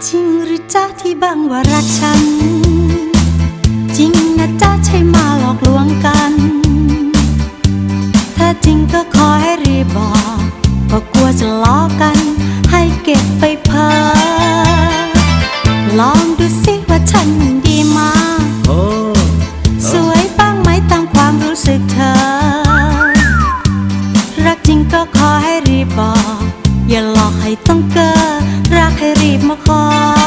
พี่บางว่ารักฉัน จริงนะจ๊ะใช่มาหลอกลวงกัน ถ้าจริงก็ขอให้รีบบอก ก็กลัวจะล้อกัน ให้เก็บไปเพ้อลองดูสิว่าฉันดีมากสวยบ้างไหมตามความรู้สึกเธอ รักจริงก็ขอให้รีบบอก อย่าหลอกให้ต้องเกอรักให้รีบมาขอ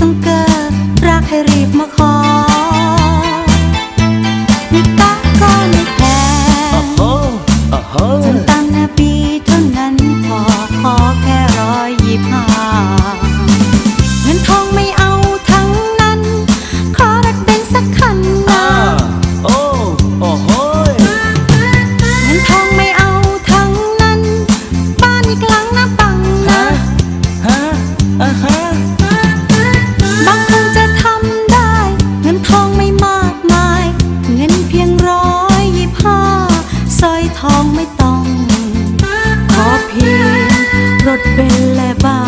ต้องเกิดรักให้รีบมาขอ ต้อง ขอเพียงรถเป็นและบา